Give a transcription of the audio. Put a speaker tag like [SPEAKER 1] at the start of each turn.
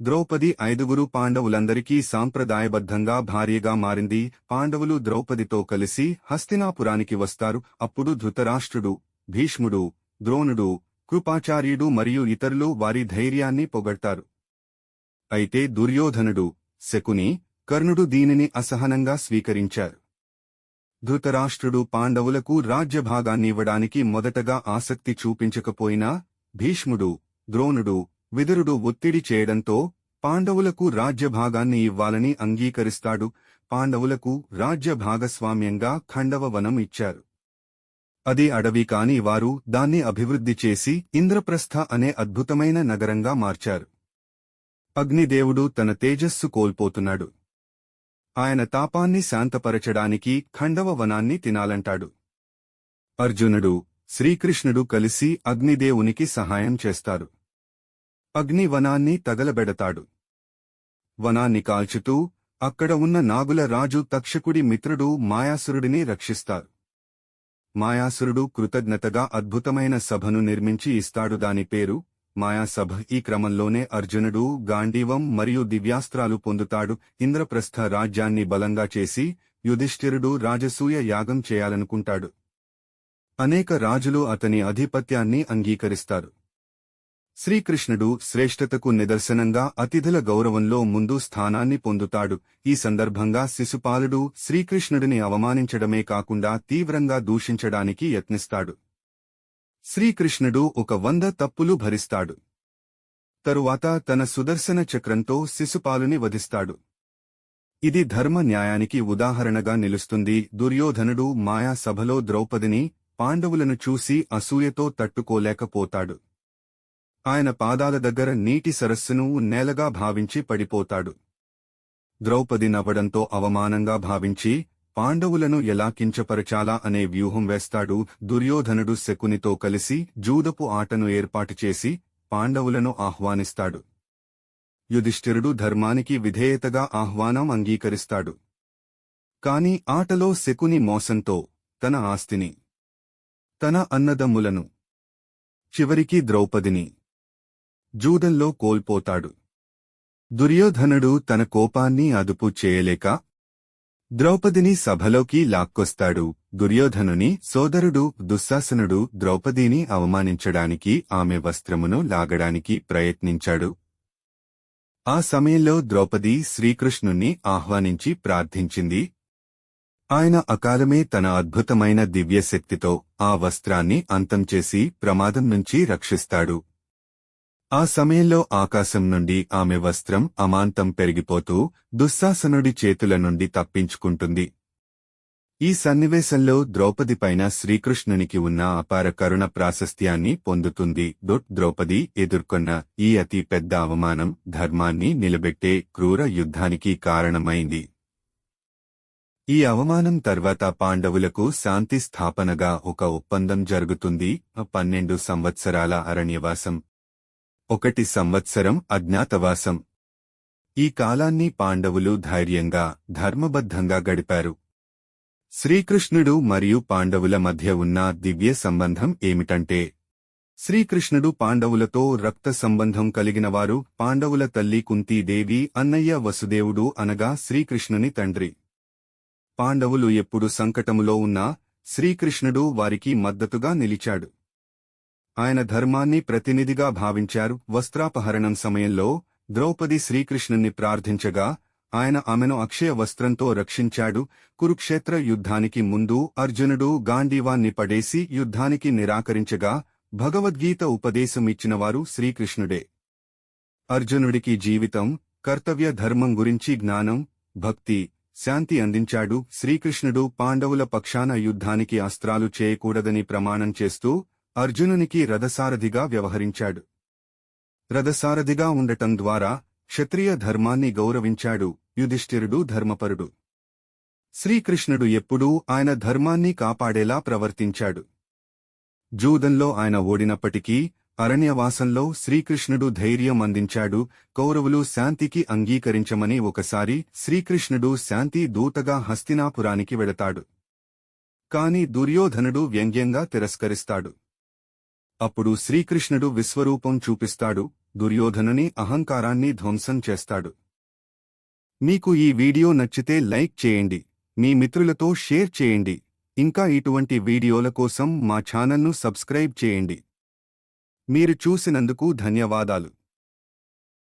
[SPEAKER 1] ద్రౌపది ఐదుగురు పాండవులందరికీ సాంప్రదాయబద్ధంగా భార్యగా మారింది. పాండవులు ద్రౌపదితో కలిసి హస్తినాపురానికి వస్తారు. అప్పుడు ధృతరాష్ట్రుడు భీష్ముడు ద్రోణుడు కృపాచార్యుడు మరియు ఇతరులు వారి ధైర్యాన్ని పొగడ్తారు. అయితే దుర్యోధనుడు శకుని కర్ణుడు దీనిని అసహనంగా స్వీకరించారు. ధృతరాష్ట్రుడు పాండవులకు రాజ్యభాగాన్నివ్వడానికి మొదటగా ఆసక్తి చూపించకపోయినా భీష్ముడు ద్రోణుడు విదురుడు ఒత్తిడి చేయడంతో పాండవులకు రాజ్యభాగాన్ని ఇవ్వాలని అంగీకరిస్తాడు. పాండవులకు రాజ్య భాగస్వామ్యంగా ఖండవ వనం ఇచ్చారు. అది అడవి కాని వారు దాన్ని అభివృద్ధి చేసి ఇంద్రప్రస్థ అనే అద్భుతమైన నగరంగా మార్చారు. అగ్నిదేవుడు తన తేజస్సు కోల్పోతున్నాడు. ఆయన తాపాన్ని శాంతపరచడానికి ఖండవ వనాన్ని తినాలంటాడు. అర్జునుడు శ్రీకృష్ణుడు కలిసి అగ్నిదేవునికి సహాయం చేస్తారు. అగ్ని వనాన్ని తగలబెడతాడు. వనాన్ని కాల్చుతూ అక్కడ ఉన్న నాగుల రాజు తక్షకుడి మిత్రుడు మాయాసురుడిని రక్షిస్తారు. మాయాసురుడు కృతజ్ఞతగా అద్భుతమైన సభను నిర్మించి ఇస్తాడు. దాని పేరు మాయాసభ. ఈ క్రమంలోనే అర్జునుడు గాంధీవం మరియు దివ్యాస్త్రాలు పొందుతాడు. ఇంద్రప్రస్థ రాజ్యాన్ని బలంగా చేసి యుధిష్ఠిరుడు రాజసూయ యాగం చేయాలనుకుంటాడు. అనేక రాజులు అతని ఆధిపత్యాన్ని అంగీకరిస్తారు. శ్రీకృష్ణుడు శ్రేష్ఠతకు నిదర్శనంగా అతిథుల గౌరవంలో ముందు స్థానాన్ని పొందుతాడు. ఈ సందర్భంగా శిశుపాలుడు శ్రీకృష్ణుడిని అవమానించడమే కాకుండా తీవ్రంగా దూషించడానికి యత్నిస్తాడు. శ్రీకృష్ణుడు ఒక వంద తప్పులు భరిస్తాడు. తరువాత తన సుదర్శన చక్రంతో శిశుపాలుని వధిస్తాడు. ఇది ధర్మ న్యాయానికి ఉదాహరణగా నిలుస్తుంది. దుర్యోధనుడు మాయా సభలో ద్రౌపదిని పాండవులను చూసి అసూయతో తట్టుకోలేకపోతాడు. ఆయన పాదాల దగ్గర నీటి సరస్సును నేలగా భావించి పడిపోతాడు. ద్రౌపది నవ్వడంతో అవమానంగా భావించి పాండవులను ఎలా కించపరచాలా అనే వ్యూహం వేస్తాడు దుర్యోధనుడు శకునితో కలిసి జూదపు ఆటను ఏర్పాటు చేసి పాండవులను ఆహ్వానిస్తాడు. యుధిష్ఠిరుడు ధర్మానికి విధేయతగా ఆహ్వానం అంగీకరిస్తాడు. కాని ఆటలో శకుని మోసంతో తన ఆస్తిని తన అన్నదమ్ములను చివరికి ద్రౌపదిని జూదంలో కోల్పోతాడు. దుర్యోధనుడు తన కోపాన్ని అదుపు చేయలేక ద్రౌపదిని సభలోకి లాక్కొస్తాడు. దుర్యోధనుని సోదరుడు దుశ్శాసనుడు ద్రౌపదిని అవమానించడానికి ఆమె వస్త్రమును లాగడానికి ప్రయత్నించాడు. ఆ సమయంలో ద్రౌపది శ్రీకృష్ణుణ్ణి ఆహ్వానించి ప్రార్థించింది. ఆయన అకాలమే తన అద్భుతమైన దివ్యశక్తితో ఆ వస్త్రాన్ని అంతం చేసి ప్రమాదం నుంచి రక్షిస్తాడు. ఆ సమయంలో ఆకాశం నుండి ఆమె వస్త్రం అమాంతం పెరిగిపోతూ దుశ్శాసనుడి చేతుల నుండి తప్పించుకుంటుంది. ఈ సన్నివేశంలో ద్రౌపదిపైన శ్రీకృష్ణునికి ఉన్న అపార కరుణ ప్రాశస్త్యాన్ని పొందుతుంది. దొట్ ద్రౌపది ఎదుర్కొన్న ఈ అతి పెద్ద అవమానం ధర్మాన్ని నిలబెట్టే క్రూర యుద్ధానికి కారణమైంది. ఈ అవమానం తర్వాత పాండవులకు శాంతి స్థాపనగా ఒక ఒప్పందం జరుగుతుంది. పన్నెండు సంవత్సరాల అరణ్యవాసం. ఒకటి సంవత్సరం అజ్ఞాతవాసం. ఈ కాలాన్ని పాండవులు ధైర్యంగా ధర్మబద్ధంగా గడిపారు. శ్రీకృష్ణుడు మరియు పాండవుల మధ్య ఉన్న దివ్య సంబంధం ఏమిటంటే శ్రీకృష్ణుడు పాండవులతో రక్త సంబంధం కలిగినవారు పాండవుల తల్లి కుంతీదేవి అన్నయ్య వసుదేవుడు అనగా శ్రీకృష్ణుని తండ్రి. పాండవులు ఎప్పుడు సంకటములో ఉన్నా శ్రీకృష్ణుడు వారికి మద్దతుగా నిలిచాడు. ఆయన ధర్మాన్ని ప్రతినిధిగా భావించారు. వస్త్రాపహరణం సమయంలో ద్రౌపది శ్రీకృష్ణుణ్ణి ప్రార్థించగా ఆయన ఆమెను అక్షయ వస్త్రంతో రక్షించాడు. కురుక్షేత్ర యుద్ధానికి ముందు అర్జునుడు గాంధీవాన్ని పడేసి యుద్ధానికి నిరాకరించగా భగవద్గీత ఉపదేశమిచ్చినవారు శ్రీకృష్ణుడే. అర్జునుడికి జీవితం కర్తవ్య ధర్మం గురించి జ్ఞానం భక్తి శాంతి అందించాడు. శ్రీకృష్ణుడు పాండవుల పక్షాన యుద్ధానికి అస్త్రాలు చేయకూడదని ప్రమాణం చేస్తూ అర్జునునికి రథసారథిగా వ్యవహరించాడు. రథసారథిగా ఉండటం ద్వారా క్షత్రియ ధర్మాన్ని గౌరవించాడు యుధిష్ఠిరుడు ధర్మపరుడు. శ్రీకృష్ణుడు ఎప్పుడూ ఆయన ధర్మాన్ని కాపాడేలా ప్రవర్తించాడు. జూదంలో ఆయన ఓడినప్పటికీ అరణ్యవాసంలో శ్రీకృష్ణుడు ధైర్యం అందించాడు కౌరవులు శాంతికి అంగీకరించమని ఒకసారి శ్రీకృష్ణుడు శాంతి దూతగా హస్తినాపురానికి వెడతాడు కాని దుర్యోధనుడు వ్యంగ్యంగా తిరస్కరిస్తాడు. అప్పుడు శ్రీకృష్ణుడు విశ్వరూపం చూపిస్తాడు దుర్యోధనుని అహంకారాన్ని ధ్వంసం చేస్తాడు. మీకు ఈ వీడియో నచ్చితే లైక్ చేయండి మీ మిత్రులతో షేర్ చేయండి ఇంకా ఇటువంటి వీడియోల కోసం మా ఛానల్ను సబ్స్క్రైబ్ చేయండి. మీరు చూసినందుకు ధన్యవాదాలు.